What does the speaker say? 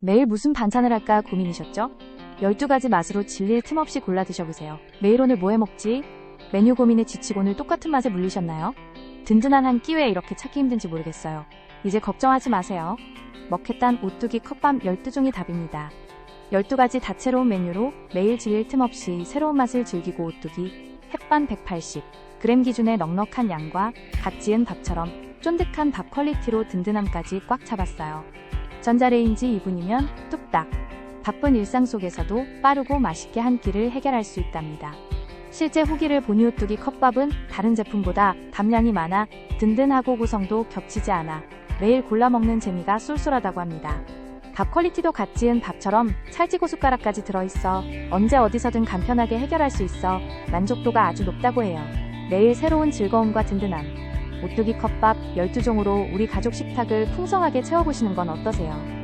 매일 무슨 반찬을 할까 고민이셨죠? 12가지 맛으로 질릴 틈 없이 골라 드셔보세요. 매일 오늘 뭐 해 먹지? 메뉴 고민에 지치고 오늘 똑같은 맛에 물리셨나요? 든든한 한 끼 왜 이렇게 찾기 힘든지 모르겠어요. 이제 걱정하지 마세요. 먹겠단 오뚜기 컵밥 12종이 답입니다. 12가지 다채로운 메뉴로 매일 질릴 틈 없이 새로운 맛을 즐기고 오뚜기 햇반 180 그램 기준의 넉넉한 양과 갓 지은 밥처럼 쫀득한 밥 퀄리티로 든든함까지 꽉 잡았어요. 전자레인지 2분이면 뚝딱. 바쁜 일상 속에서도 빠르고 맛있게 한 끼를 해결할 수 있답니다. 실제 후기를 보니 오뚜기 컵밥은 다른 제품보다 담량이 많아 든든하고 구성도 겹치지 않아 매일 골라 먹는 재미가 쏠쏠하다고 합니다. 밥 퀄리티도 갓 지은 밥처럼 찰지고 숟가락까지 들어있어 언제 어디서든 간편하게 해결할 수 있어 만족도가 아주 높다고 해요. 매일 새로운 즐거움과 든든함. 오뚜기 컵밥 12종으로 우리 가족 식탁을 풍성하게 채워보시는 건 어떠세요?